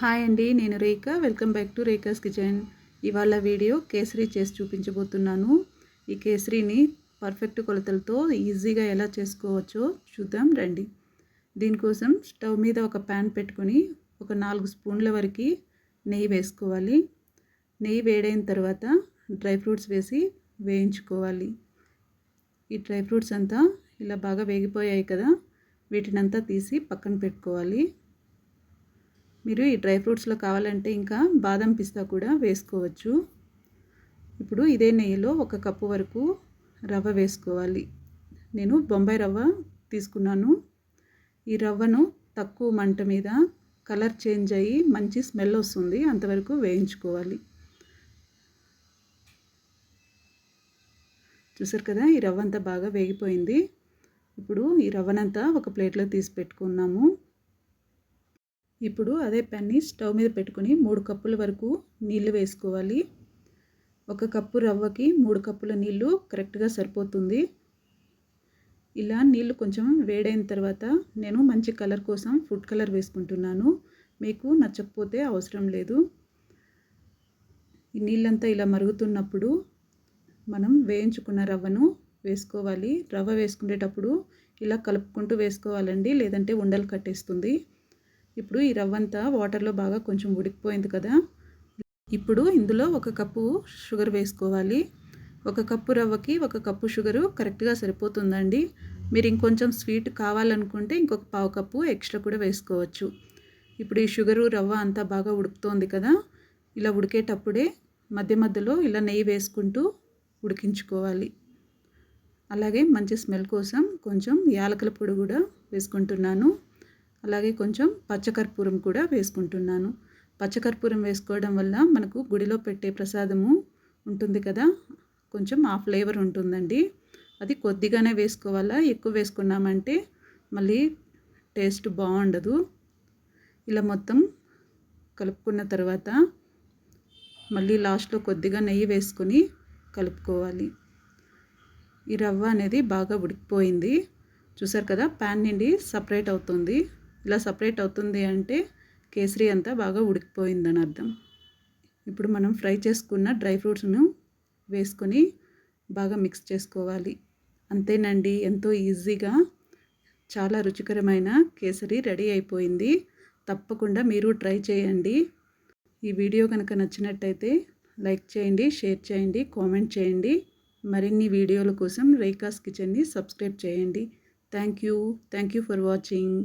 Hi అండి నేను Rekha. Welcome back to Rekha's kitchen. ఇవాళ వీడియో కేసరి చేసి చూపించబోతున్నాను. ఈ కేసరిని పర్ఫెక్ట్ కొలతలతో ఈజీగా ఎలా చేసుకోవచ్చో చూద్దాం రండి. దీనికోసం స్టవ్ మీద ఒక ప్యాన్ పెట్టుకొని ఒక నాలుగు స్పూన్ల వరకు నెయ్యి వేసుకోవాలి. నెయ్యి వేడైన తర్వాత డ్రై ఫ్రూట్స్ వేసి వేయించుకోవాలి. ఈ డ్రై ఫ్రూట్స్ అంతా ఇలా బాగా వేగిపోయాయి కదా వీటినంతా తీసి పక్కన పెట్టుకోవాలి. మీరు ఈ డ్రై ఫ్రూట్స్లో కావాలంటే ఇంకా బాదం పిస్తా కూడా వేసుకోవచ్చు. ఇప్పుడు ఇదే నెయ్యిలో ఒక కప్పు వరకు రవ్వ వేసుకోవాలి. నేను బొంబాయి రవ్వ తీసుకున్నాను. ఈ రవ్వను తక్కువ మంట మీద కలర్ చేంజ్ అయ్యి మంచి స్మెల్ వస్తుంది అంతవరకు వేయించుకోవాలి. చూసారు కదా ఈ రవ్వ అంతా బాగా వేగిపోయింది. ఇప్పుడు ఈ రవ్వనంతా ఒక ప్లేట్లో తీసి పెట్టుకున్నాము. ఇప్పుడు అదే పెన్ని స్టవ్ మీద పెట్టుకుని మూడు కప్పుల వరకు నీళ్ళు వేసుకోవాలి. ఒక కప్పు రవ్వకి మూడు కప్పుల నీళ్ళు కరెక్ట్గా సరిపోతుంది. ఇలా నీళ్ళు కొంచెం వేడైన తర్వాత నేను మంచి కలర్ కోసం ఫుడ్ కలర్ వేసుకుంటున్నాను. మీకు నచ్చకపోతే అవసరం లేదు. ఈ నీళ్ళంతా ఇలా మరుగుతున్నప్పుడు మనం వేయించుకున్న రవ్వను వేసుకోవాలి. రవ్వ వేసుకునేటప్పుడు ఇలా కలుపుకుంటూ వేసుకోవాలండి లేదంటే ఉండలు కట్టేస్తుంది. ఇప్పుడు ఈ రవ్వ అంతా వాటర్లో బాగా కొంచెం ఉడికిపోయింది కదా. ఇప్పుడు ఇందులో ఒక కప్పు షుగర్ వేసుకోవాలి. ఒక కప్పు రవ్వకి ఒక కప్పు షుగరు కరెక్ట్గా సరిపోతుందండి. మీరు ఇంకొంచెం స్వీట్ కావాలనుకుంటే ఇంకొక పావు కప్పు ఎక్స్ట్రా కూడా వేసుకోవచ్చు. ఇప్పుడు ఈ షుగరు రవ్వ అంతా బాగా ఉడుకుతోంది కదా. ఇలా ఉడికేటప్పుడే మధ్య మధ్యలో ఇలా నెయ్యి వేసుకుంటూ ఉడికించుకోవాలి. అలాగే మంచి స్మెల్ కోసం కొంచెం యాలకల పొడి కూడా వేసుకుంటున్నాను. అలాగే కొంచెం పచ్చకర్పూరం కూడా వేసుకుంటున్నాను. పచ్చకర్పూరం వేసుకోవడం వల్ల మనకు గుడిలో పెట్టే ప్రసాదము ఉంటుంది కదా కొంచెం ఆ ఫ్లేవర్ ఉంటుందండి. అది కొద్దిగానే వేసుకోవాలా? ఎక్కువ వేసుకున్నామంటే మళ్ళీ టేస్ట్ బాగుండదు. ఇలా మొత్తం కలుపుకున్న తర్వాత మళ్ళీ లాస్ట్లో కొద్దిగా నెయ్యి వేసుకొని కలుపుకోవాలి. ఈ రవ్వ అనేది బాగా ఉడికిపోయింది. చూసారు కదా ప్యాన్ నుండి సపరేట్ అవుతుంది. ఇలా సపరేట్ అవుతుంది అంటే కేసరి అంతా బాగా ఉడికిపోయిందని అర్థం. ఇప్పుడు మనం ఫ్రై చేసుకున్న డ్రై ఫ్రూట్స్ను వేసుకొని బాగా మిక్స్ చేసుకోవాలి. అంతేనండి ఎంతో ఈజీగా చాలా రుచికరమైన కేసరి రెడీ అయిపోయింది. తప్పకుండా మీరు ట్రై చేయండి. ఈ వీడియో కనుక నచ్చినట్టయితే లైక్ చేయండి షేర్ చేయండి కామెంట్ చేయండి. మరిన్ని వీడియోల కోసం రేఖాస్ కిచెన్ని సబ్స్క్రైబ్ చేయండి. Thank you. Thank you for watching.